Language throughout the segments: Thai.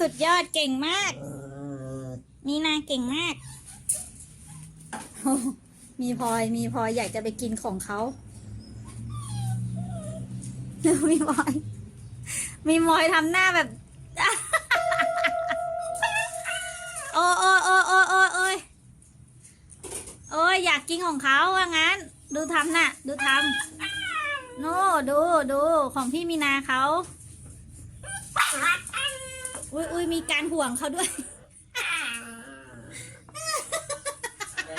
สุดยอดเก่งมาก นี่นาเก่งมากโอ้มีพลอยมีพลอยอยากจะไปกินของเขามีพลอย มีพลอยทำหน้าแบบ โอ้โอ้โอ้โอ้โอ้โอ้ยโอ้ยอยากกินของเขาว่างั้น ดูทำน่ะ ดูทำโน่ดูดูของพี่มีนาเขา อุ้ยอุ้ยมีการห่วงเขาด้วย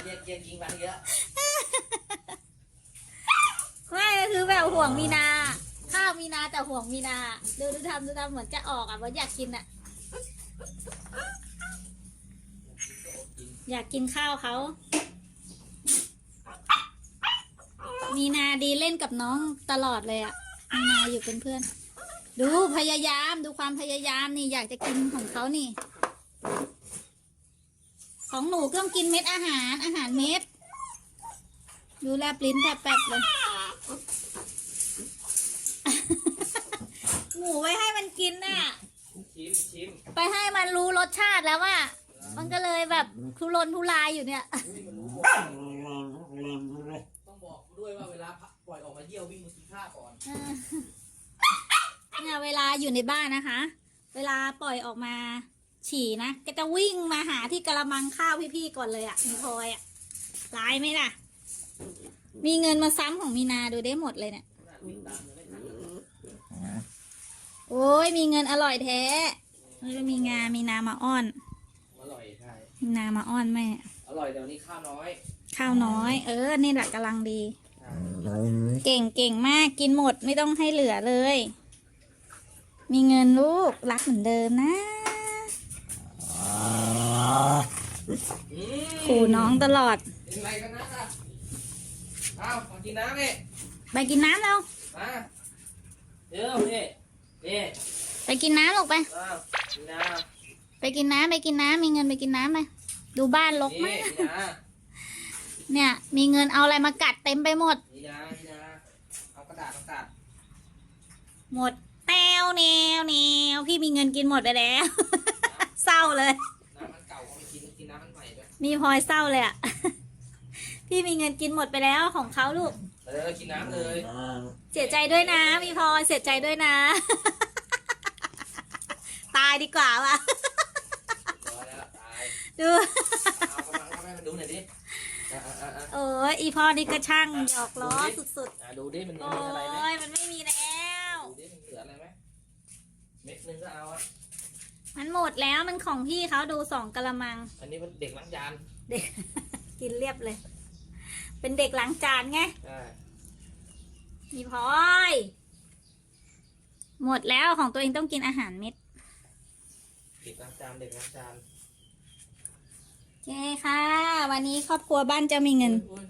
เรียกเรียกยิงมาเยอะไม่ก็คือแบบห่วงมีนา ข้าวมีนาแต่ห่วงมีนา ดูดูทำดูทำเหมือนจะออกอะเหมือนอยากกินอะ อยากกินข้าวเขา มีนาดีเล่นกับน้องตลอดเลยอะ มีนาอยู่เป็นเพื่อน ดูพยายามดูความพยายามนี่อยากจะกินของเขานี่ ของหนูก็ต้องกินเม็ดอาหารอาหารเม็ด ดูแลบลิ้นแผลบๆเลย หมูไว้ให้มันกินน่ะ ชิมชิมไปให้มันรู้รสชาติแล้วว่า มันก็เลยแบบทุรนทุรายอยู่เนี่ย ต้องบอกด้วยว่าเวลาปล่อยออกมาเยี่ยววิ่งมากินข้าวก่อน เออเนี่ยเวลาอยู่ในบ้านนะคะ เวลาปล่อยออกมา ฉี่นะก็จะวิ่งมาหาที่กระมังข้าวพี่ๆก่อนเลยอะ่ะมีพลอยอะ่ะร้ายไหมล่ะ มีเงินมาซ้ำของมีนาดูได้หมดเลยเนี่ยขนาดวิ่งตามยังไม่ทันเลยโอ้ยมีเงินอร่อยแท้แล้วมีงา มีนามาอ้อน อร่อยใช่มีนามาอ้อนแม่ อร่อยแต่วันนี้ข้าวน้อย ข้าวน้อย เออ นี่แหละกำลังดีใช่เก่งเก่งมากกินหมดไม่ต้องให้เหลือเลย มีเงินลูกรักเหมือนเดิมนะอืมขู่น้องตลอดเป็นไรกันนะจ๊ะอ้าวมากินน้ำนี่ไปกินน้ำแล้วมาเดี๋ยวนี่นี่ไปกินน้ำลูกไปอ้าวกินน้ไปกินน้ำไปกินน้ำมีเงินไปกินน้ำไปดูบ้านรำกนี่มากกินน้เนี่ย มีเงินเอาอะไรมากัดเต็มไปหมดำกินน้ำกินน้ำเอากระดาษเอากระดาษหมด แนวแนวแนวพี่มีเงินกินหมดไปแล้ว เศร้าเลย น้ำมันเก่าก็ไม่กินกินน้ำมันใหม่ด้วยมีพลอยเศร้าเลยอะพี่มีเงินกินหมดไปแล้วของเขาลูก เออกินน้ำเลยเสียใจด้วยนะ มีพลอยเสียใจด้วยนะ ตายดีกว่าว่ะรอแล้วตายดู เอากำลังทำให้มันดูหน่อยดิอะอะอะอะโอ้ยอีพ่อนี่ก็ช่างหยอกล้อสุดอะดูดิมันๆมีโอ้อะไรไหมยมันไม่มีแล้ว ดูดิมันเหลืออะไรไหม เม็ดหนึงก็เอาอะมันหมดแล้วมันของพี่เขาดูสองกะละมัง อันนี้มันเด็กล้างจานเด็ก กินเรียบเลย เป็นเด็กล้างจานไงใช่มีพลอย หมดแล้วของตัวเองต้องกินอาหารเม็ดเด็กล้างจานเด็กล้างจานโอเคค่ะ วันนี้ครอบครัวบ้านเจะมีเงิน อุ๊ยอุ๊ย